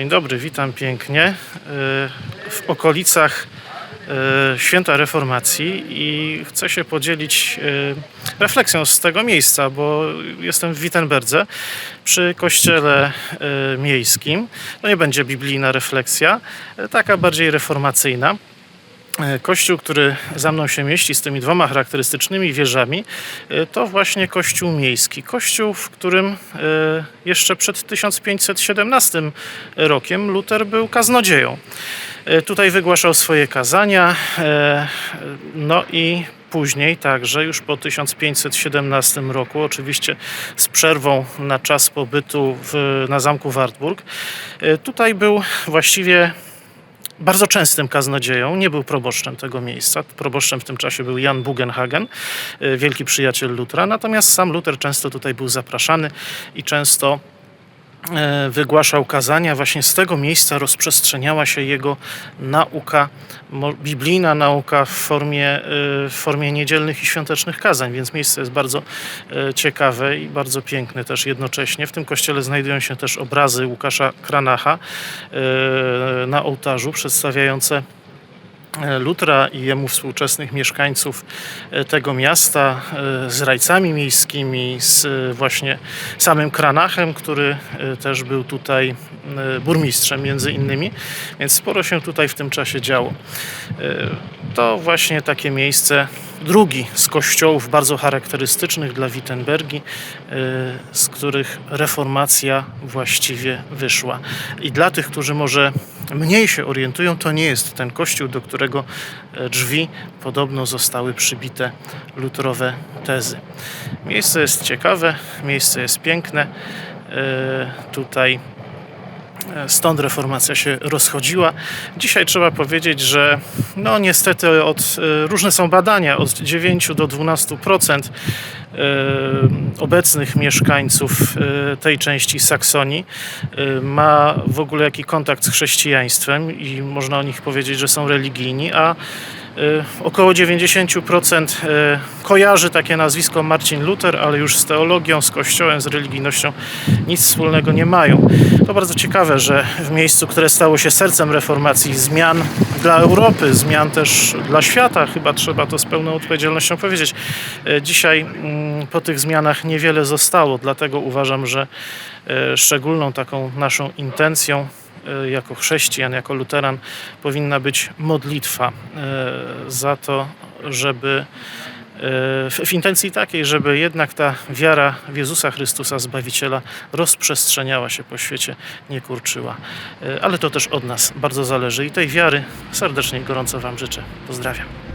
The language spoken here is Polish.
Dzień dobry, witam pięknie e, w okolicach e, Święta Reformacji i chcę się podzielić e, refleksją z tego miejsca, bo jestem w Wittenberdze przy kościele miejskim. To nie będzie biblijna refleksja, taka bardziej reformacyjna. E, Kościół, który za mną się mieści z tymi dwoma charakterystycznymi wieżami, e, to właśnie kościół miejski. Kościół, w którym e, jeszcze przed 1517 rokiem Luter był kaznodzieją. Tutaj wygłaszał swoje kazania, no i później także, już po 1517 roku, oczywiście z przerwą na czas pobytu w, na zamku Wartburg, tutaj był właściwie bardzo częstym kaznodzieją, nie był proboszczem tego miejsca. Proboszczem w tym czasie był Jan Bugenhagen, y, wielki przyjaciel Lutra, natomiast sam Luther często tutaj był zapraszany i często wygłaszał kazania. Właśnie z tego miejsca rozprzestrzeniała się jego nauka, biblijna nauka w formie, e, w formie niedzielnych i świątecznych kazań, więc miejsce jest bardzo e, ciekawe i bardzo piękne też jednocześnie. W tym kościele znajdują się też obrazy Łukasza Kranacha e, na ołtarzu przedstawiające e, Lutra i jemu współczesnych mieszkańców e, tego miasta e, z rajcami miejskimi, z e, właśnie samym Kranachem, który e, też był tutaj e, burmistrzem między innymi, więc sporo się tutaj w tym czasie działo. E, To właśnie takie miejsce, drugi z kościołów bardzo charakterystycznych dla Wittenbergi, e, z których reformacja właściwie wyszła. I dla tych, którzy może mniej się orientują, to nie jest ten kościół, do którego e, drzwi podobno zostały przybite lutrowe tezy. Miejsce jest ciekawe, miejsce jest piękne. E, Tutaj Stąd reformacja się rozchodziła. Dzisiaj trzeba powiedzieć, że no niestety od, e, różne są badania, od 9 do 12% e, obecnych mieszkańców e, tej części Saksonii ma w ogóle jakiś kontakt z chrześcijaństwem i można o nich powiedzieć, że są religijni, a około 90% e, kojarzy takie nazwisko Marcin Luther, ale już z teologią, z kościołem, z religijnością nic wspólnego nie mają. To bardzo ciekawe, że w miejscu, które stało się sercem reformacji, zmian dla Europy, zmian też dla świata, chyba trzeba to z pełną odpowiedzialnością powiedzieć. e, Dzisiaj mm, po tych zmianach niewiele zostało, dlatego uważam, że szczególną taką naszą intencją jako chrześcijan, jako luteran powinna być modlitwa e, za to, żeby e, w, intencji takiej, żeby jednak ta wiara w Jezusa Chrystusa Zbawiciela rozprzestrzeniała się po świecie, nie kurczyła. E, Ale to też od nas bardzo zależy i tej wiary serdecznie i gorąco Wam życzę. Pozdrawiam.